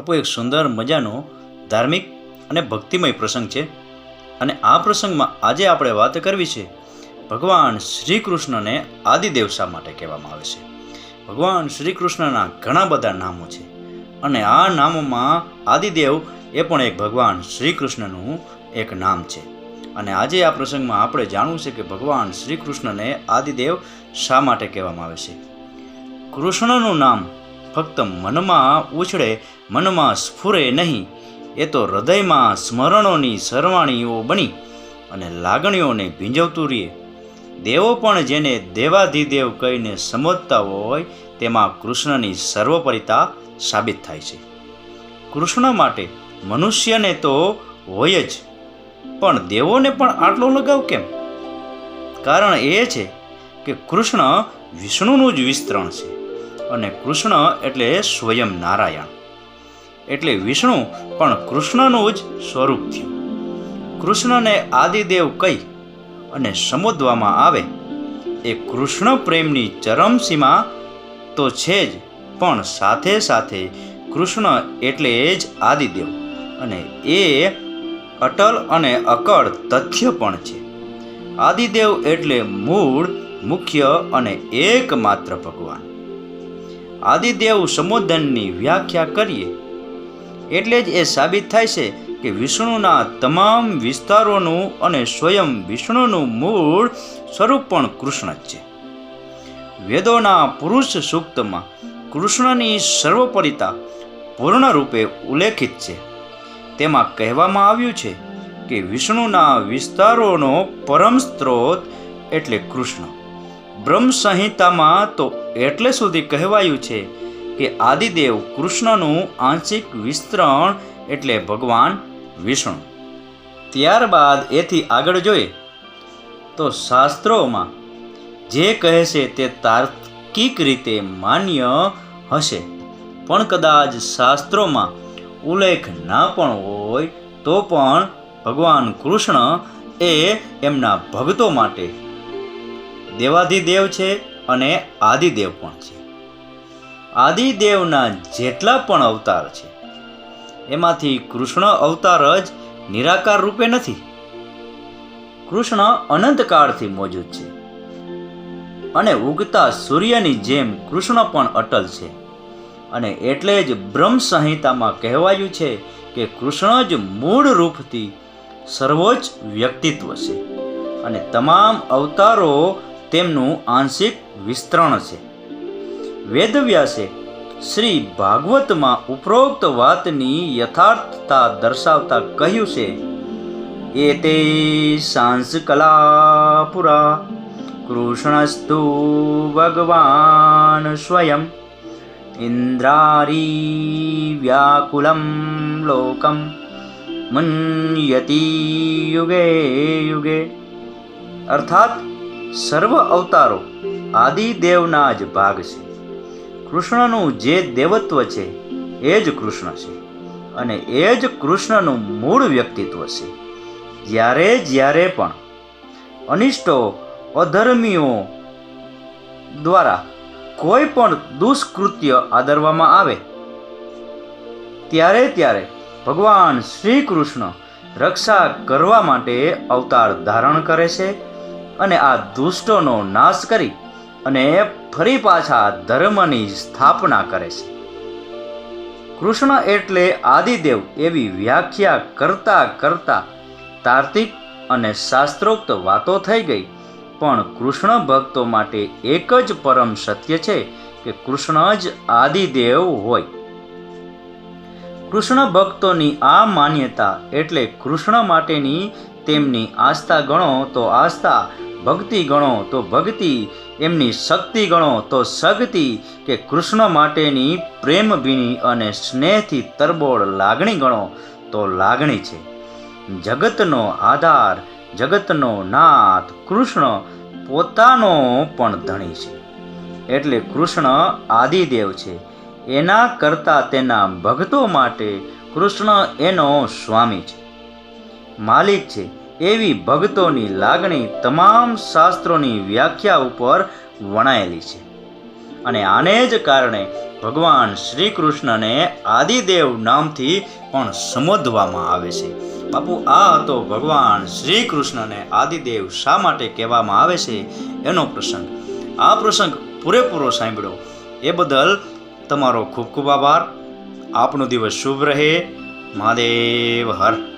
બાપુ એક સુંદર મજાનો ધાર્મિક અને ભક્તિમય પ્રસંગ છે. અને આ પ્રસંગમાં આજે આપણે વાત કરવી છે ભગવાન શ્રી કૃષ્ણને આદિદેવ શા માટે કહેવામાં આવે છે. ભગવાન શ્રી કૃષ્ણના ઘણા બધા નામો છે. અને આ નામોમાં આદિદેવ એ પણ એક ભગવાન શ્રી કૃષ્ણનું એક નામ છે. અને આજે આ પ્રસંગમાં આપણે જાણવું છે કે ભગવાન શ્રી કૃષ્ણને આદિદેવ શા માટે કહેવામાં આવે છે? કૃષ્ણનું નામ ફક્ત મનમાં ઉછળે મનમાં સ્ફુરે નહીં. એ તો હૃદયમાં સ્મરણોની સરવાણીઓ બની અને લાગણીઓને ભીંજવતું રહીએ દેવો પણ જેને દેવાધિદેવ કહીને સમજતા હોય તેમાં કૃષ્ણની સર્વોપરિતા સાબિત થાય છે. કૃષ્ણ માટે મનુષ્યને તો હોય જ, પણ દેવોને પણ આટલો લગાવ કેમ? કારણ એ છે કે કૃષ્ણ વિષ્ણુનું જ વિસ્તરણ છે અને કૃષ્ણ એટલે સ્વયં નારાયણ. એટલે વિષ્ણુ પણ કૃષ્ણનું જ સ્વરૂપ થયું. કૃષ્ણને આદિદેવ કહી અને સંબોધવામાં આવે. એ કૃષ્ણ પ્રેમની ચરમસીમા તો છે જ, પણ સાથે સાથે કૃષ્ણ એટલે જ આદિદેવ અને એ અટલ અને અકળ તથ્ય પણ છે. આદિદેવ એટલે મૂળ, મુખ્ય અને એકમાત્ર ભગવાન. આદિદેવ સંબોધનની વ્યાખ્યા કરીએ એટલે જ એ સાબિત થાય છે કે વિષ્ણુના તમામ વિસ્તારોનું અને સ્વયં વિષ્ણુનું મૂળ સ્વરૂપ પણ કૃષ્ણ જ છે. વેદોના પુરુષ સૂક્તમાં કૃષ્ણની સર્વોપરિતા પૂર્ણરૂપે ઉલ્લેખિત છે. તેમાં કહેવામાં આવ્યું છે કે વિષ્ણુના વિસ્તારોનો પરમ સ્ત્રોત એટલે કૃષ્ણ. બ્રહ્મ સંહિતામાં તો એટલે સુધી કહેવાયું છે કે આદિદેવ કૃષ્ણનું આંશિક વિસ્તરણ એટલે ભગવાન વિષ્ણુ. ત્યારબાદ એથી આગળ જોઈએ તો શાસ્ત્રોમાં જે કહે છે તે તાર્કિક રીતે માન્ય હશે. પણ કદાચ શાસ્ત્રોમાં ઉલ્લેખ ના પણ હોય તો પણ ભગવાન કૃષ્ણ એ એમના ભક્તો માટે દેવાધિદેવ છે અને આદિદેવ પણ છે. આદિદેવના જેટલા પણ અવતાર છે, એમાંથી કૃષ્ણ અવતાર જ નિરાકાર રૂપે નથી. કૃષ્ણ અનંતકાળથી મોજૂદ છે અને ઉગતા સૂર્યની જેમ કૃષ્ણ પણ અટલ છે. અને એટલે જ બ્રહ્મ સંહિતામાં કહેવાયું છે કે કૃષ્ણ જ મૂળ રૂપથી સર્વોચ્ચ વ્યક્તિત્વ છે અને તમામ અવતારો તેમનું આંશિક વિસ્તરણ છે. વેદવ્યાસે શ્રી ભાગવતમાં ઉપરોક્ત વાતની યથાર્થતા દર્શાવતા કહ્યું છે એતે સાંસકલા પુરા કૃષ્ણસ્તુ ભગવાન સ્વયં, ઇન્દ્રારી વ્યાકુલમ લોકમ, મન્યતિ યુગે યુગે. અર્થાત, સર્વ અવતારો આદિદેવના જ ભાગ છે. કૃષ્ણનું જે દેવત્વ છે, એ જ કૃષ્ણ છે અને એ જ કૃષ્ણનું મૂળ વ્યક્તિત્વ છે. જ્યારે જ્યારે પણ અનિષ્ટો, અધર્મીઓ દ્વારા કોઈ પણ દુષ્કૃત્ય આદરવામાં આવે, ત્યારે ત્યારે ભગવાન શ્રી કૃષ્ણ રક્ષા કરવા માટે અવતાર ધારણ કરે છે અને આ દુષ્ટોનો નાશ કરી અને ફરી પાછા ધર્મની સ્થાપના કરે છે. કૃષ્ણ એટલે આદિદેવ એવી વ્યાખ્યા કરતા કરતા તાર્તિક અને શાસ્ત્રોક્ત વાતો થઈ ગઈ. પણ કૃષ્ણ ભક્તો માટે એક જ પરમ સત્ય છે કે કૃષ્ણ જ આદિદેવ હોય. કૃષ્ણ ભક્તોની આ માન્યતા એટલે કૃષ્ણ માટેની તેમની આસ્થા ગણો તો આસ્થા, ભક્તિ ગણો તો ભક્તિ એમની શક્તિ ગણો તો શક્તિ કે કૃષ્ણ માટેની પ્રેમભીની અને સ્નેહથી તરબોળ લાગણી ગણો તો લાગણી છે. જગતનો આધાર, જગતનો નાથ કૃષ્ણ પોતાનો પણ ધણી છે. એટલે કૃષ્ણ આદિદેવ છે. એના કરતાં તેના ભક્તો માટે કૃષ્ણ એનો સ્વામી છે. માલિક છે. એવી ભક્તોની લાગણી તમામ શાસ્ત્રોની વ્યાખ્યા ઉપર વણાયેલી છે. અને આને જ કારણે ભગવાન શ્રી કૃષ્ણને આદિદેવ નામથી પણ સંબોધવામાં આવે છે. બાપુ, આ હતો ભગવાન શ્રી કૃષ્ણને આદિદેવ શા માટે કહેવામાં આવે છે? એનો પ્રસંગ. આ પ્રસંગ પૂરેપૂરો સાંભળ્યો એ બદલ તમારો ખૂબ ખૂબ આભાર. આપનો દિવસ શુભ રહે. મહાદેવ, હર.